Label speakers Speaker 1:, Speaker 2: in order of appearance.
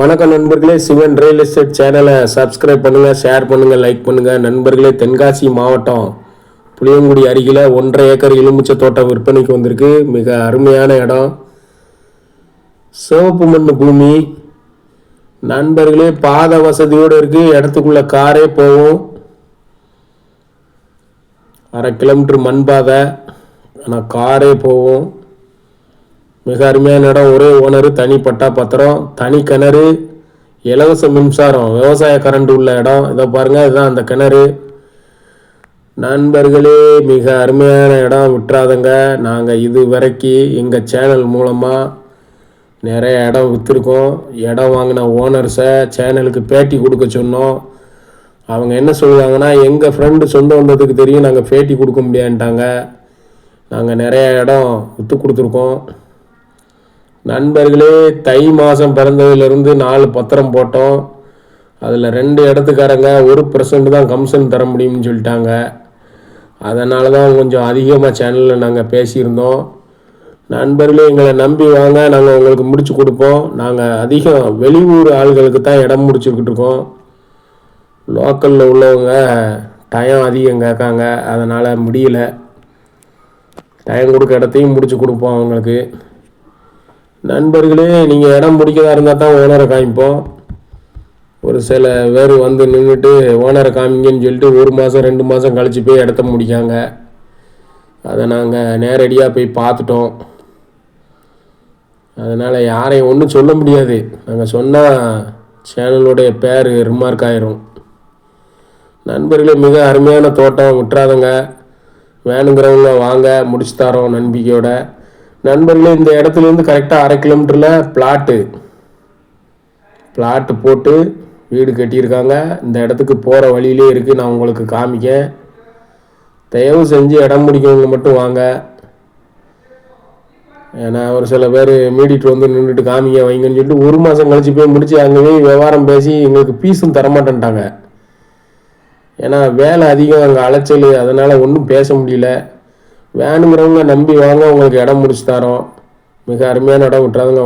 Speaker 1: வணக்கம் நண்பர்களே Sivan real estate சேனலை சப்ஸ்கிரைப் பண்ணுங்கள் ஷேர் பண்ணுங்கள் லைக் பண்ணுங்கள் நண்பர்களே தென்காசி மாவட்டம் புளியங்குடி அருகில் ஒன்றரை ஏக்கர் எலுமிச்சை தோட்டம் விற்பனைக்கு வந்திருக்கு. மிக அருமையான இடம். சிவப்பு மண் பூமி. நண்பர்களே பாத வசதியோடு இருக்குது இடத்துக்குள்ள காரே போகும். அரை கிலோமீட்டர் மண் பாதை. ஆனால் காரே போகும். மிக அருமையான இடம். ஒரே ஓனர் தனி பட்டா பத்திரம் தனி கிணறு இலவச மின்சாரம் விவசாய கரண்ட் உள்ள இடம். இதை பாருங்கள் இதுதான் அந்த கிணறு. நண்பர்களே மிக அருமையான இடம். விட்டுறாதங்க. நாங்கள் இது வரைக்கும் எங்கள் சேனல் மூலமாக நிறைய இடம் விற்றுருக்கோம் இடம் வாங்கின ஓனர்ஸை சேனலுக்கு பேட்டி கொடுக்க சொன்னோம். அவங்க என்ன சொல்லுவாங்கன்னா எங்கள் ஃப்ரெண்டு சொந்த வந்ததுக்கு தெரியும் நாங்கள் பேட்டி கொடுக்க முடியான்ட்டாங்க நாங்கள் நிறைய இடம் விற்று கொடுத்துருக்கோம். நண்பர்களே தை மாதம் பிறந்ததுலேருந்து நாலு பத்திரம் போட்டோம். அதில் ரெண்டு இடத்துக்காரங்க ஒரு பர்சன்ட் தான் கமிஷன் தர முடியும்னு சொல்லிட்டாங்க. அதனால தான் கொஞ்சம் அதிகமாக சேனலில் நாங்கள் பேசியிருந்தோம். நண்பர்களே எங்களை நம்பி வாங்க நாங்கள் உங்களுக்கு முடிச்சு கொடுப்போம். நாங்கள் அதிகம் வெளியூர் ஆள்களுக்கு தான் இடம் முடிச்சுக்கிட்டு இருக்கோம். லோக்கலில் உள்ளவங்க டயம் அதிகம் கேட்காங்க அதனால் முடியல. டயம் கொடுக்க இடத்தையும் முடிச்சு கொடுப்போம் அவங்களுக்கு. நண்பர்களே நீங்கள் இடம் பிடிக்கதா இருந்தால் தான் ஓனரை காமிப்போம். ஒரு சில பேர் வந்து நின்றுட்டு ஓனரை காமிங்கன்னு சொல்லிட்டு ஒரு மாதம் ரெண்டு மாதம் கழித்து போய் இடத்த முடிக்காங்க. அதை நாங்கள் நேரடியாக போய் பார்த்துட்டோம். அதனால் யாரையும் ஒன்றும் சொல்ல முடியாது. நாங்கள் சொன்னால் சேனலுடைய பேர் ரிமார்க் ஆயிரும். நண்பர்களே மிக அருமையான தோட்டம். விட்டுறாதங்க வேணுங்கிறவங்க வாங்க முடிச்சு தரோம் நம்பிக்கையோட. நண்பர்களே இந்த இடத்துலேருந்து கரெக்டாக அரை கிலோமீட்டரில் பிளாட்டு பிளாட்டு போட்டு வீடு கட்டியிருக்காங்க. இந்த இடத்துக்கு போகிற வழியிலே இருக்குது நான் உங்களுக்கு காமிக்கேன். தயவு செஞ்சு இடம் முடிக்கவங்க மட்டும் வாங்க. ஏன்னா ஒரு சில பேர் மீடிட்டு வந்து நின்றுட்டு காமிங்க வைங்கன்னு சொல்லிட்டு ஒரு மாதம் கழிச்சு போய் முடிச்சு அங்கே போய் வியாபாரம் பேசி எங்களுக்கு பீஸும் தரமாட்டேன்ட்டாங்க. ஏன்னா வேலை அதிகம் அங்கே அலைச்சல் அதனால் ஒன்றும் பேச முடியல. வேணுங்கிறவங்க நம்பி வாங்க உங்களுக்கு இடம் முடிச்சு தரோம். மிக அருமையான இடம் விட்டுறாதுங்க.